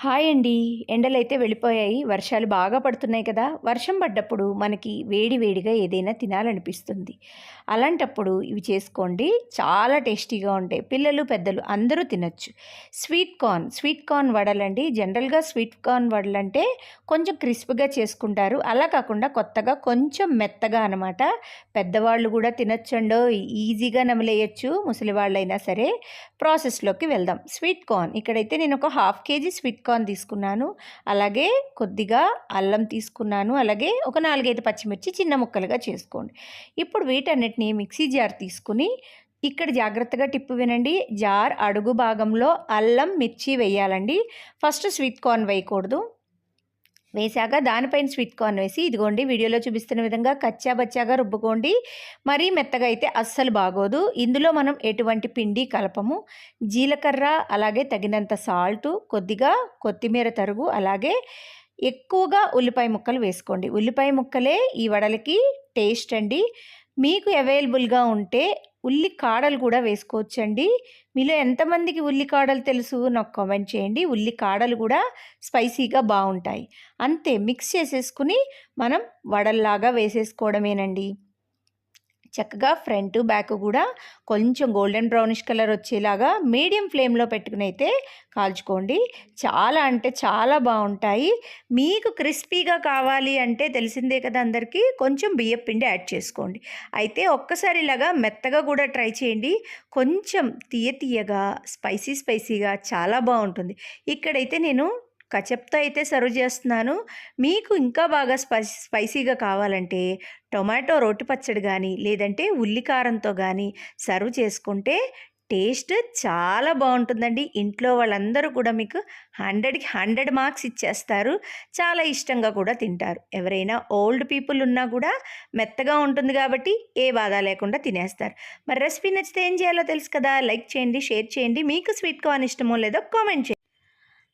Hi అండి. ఎండలైతే వెళ్ళిపోయాయి. వర్షాలు బాగా పడుతున్నాయి కదా. వర్షం పడ్డప్పుడు మనకి వేడి వేడిగా ఏదైనా తినాలనిపిస్తుంది. అలాంటప్పుడు ఇవి చేసుకోండి. చాలా టేస్టీగా ఉంటాయి. పిల్లలు పెద్దలు అందరూ తినచ్చు. స్వీట్ కార్న్ స్వీట్ కార్న్ వడలండి జనరల్గా స్వీట్ కార్న్ వడలంటే కొంచెం క్రిస్ప్గా చేసుకుంటారు. అలా కాకుండా కొత్తగా కొంచెం మెత్తగా అనమాట పెద్దవాళ్ళు కూడా తినొచ్చండో ఈజీగా నమలేయచ్చు. ముసలి వాళ్ళైనా సరే ప్రాసెస్లోకి వెళ్దాం. Sweet corn. ఇక్కడైతే నేను ఒక హాఫ్ కేజీ స్వీట్ కార్న్ తీసుకున్నాను. అలాగే కొద్దిగా అల్లం తీసుకున్నాను. అలాగే ఒక నాలుగైదు పచ్చిమిర్చి చిన్న ముక్కలుగా చేసుకోండి. ఇప్పుడు వీటన్నిటిని మిక్సీ జార్ తీసుకుని ఇక్కడ జాగ్రత్తగా టిప్పు వినండి. జార్ అడుగు భాగంలో అల్లం మిర్చి వేయాలండి. ఫస్ట్ స్వీట్ కార్న్ వేయకూడదు. వేశాక దానిపైన స్వీట్ కార్న్ వేసి ఇదిగోండి వీడియోలో చూపిస్తున్న విధంగా కచ్చా బచ్చాగా రుబ్బుకోండి. మరీ మెత్తగా అయితే అస్సలు బాగోదు. ఇందులో మనం ఎటువంటి పిండి కలపము జీలకర్ర అలాగే తగినంత సాల్టు కొద్దిగా కొత్తిమీర తరుగు అలాగే ఎక్కువగా ఉల్లిపాయ ముక్కలు వేసుకోండి. ఉల్లిపాయ ముక్కలే ఈ వడలకి టేస్ట్ అండి. మీకు అవైలబుల్గా ఉంటే ఉల్లి కాడలు కూడా వేసుకోవచ్చండి. మీలో ఎంతమందికి ఉల్లి కాడలు తెలుసు? నాకు కామెంట్ చేయండి. ఉల్లి కాడలు కూడా స్పైసీగా బాగుంటాయి. అంతే మిక్స్ చేసేసుకుని మనం వడల్లాగా వేసేసుకోవడమేనండి. చక్కగా ఫ్రంట్ బ్యాక్ కూడా కొంచెం గోల్డెన్ బ్రౌనిష్ కలర్ వచ్చేలాగా మీడియం ఫ్లేమ్లో పెట్టుకుని అయితే కాల్చుకోండి. చాలా అంటే చాలా బాగుంటాయి మీకు క్రిస్పీగా కావాలి అంటే తెలిసిందే కదా అందరికీ కొంచెం బియ్యం పిండి యాడ్ చేసుకోండి. అయితే ఒక్కసారి ఇలాగా మెత్తగా కూడా ట్రై చేయండి. కొంచెం తీయ తీయగా స్పైసీ స్పైసీగా చాలా బాగుంటుంది ఇక్కడైతే నేను కచప్తో అయితే సర్వ్ చేస్తున్నాను. మీకు ఇంకా బాగా స్పై స్పైసీగా కావాలంటే టొమాటో రోటి పచ్చడి కానీ లేదంటే ఉల్లికారంతో కానీ సర్వ్ చేసుకుంటే టేస్ట్ చాలా బాగుంటుందండి. ఇంట్లో వాళ్ళందరూ కూడా మీకు హండ్రెడ్కి హండ్రెడ్ మార్క్స్ ఇచ్చేస్తారు. చాలా ఇష్టంగా కూడా తింటారు. ఎవరైనా ఓల్డ్ పీపుల్ ఉన్నా కూడా మెత్తగా ఉంటుంది కాబట్టి ఏ బాధ లేకుండా తినేస్తారు. మరి రెసిపీ నచ్చితే ఏం చేయాలో తెలుసు కదా? లైక్ చేయండి షేర్ చేయండి. మీకు స్వీట్ కార్న్ ఇష్టమో లేదో కామెంట్ చేయండి.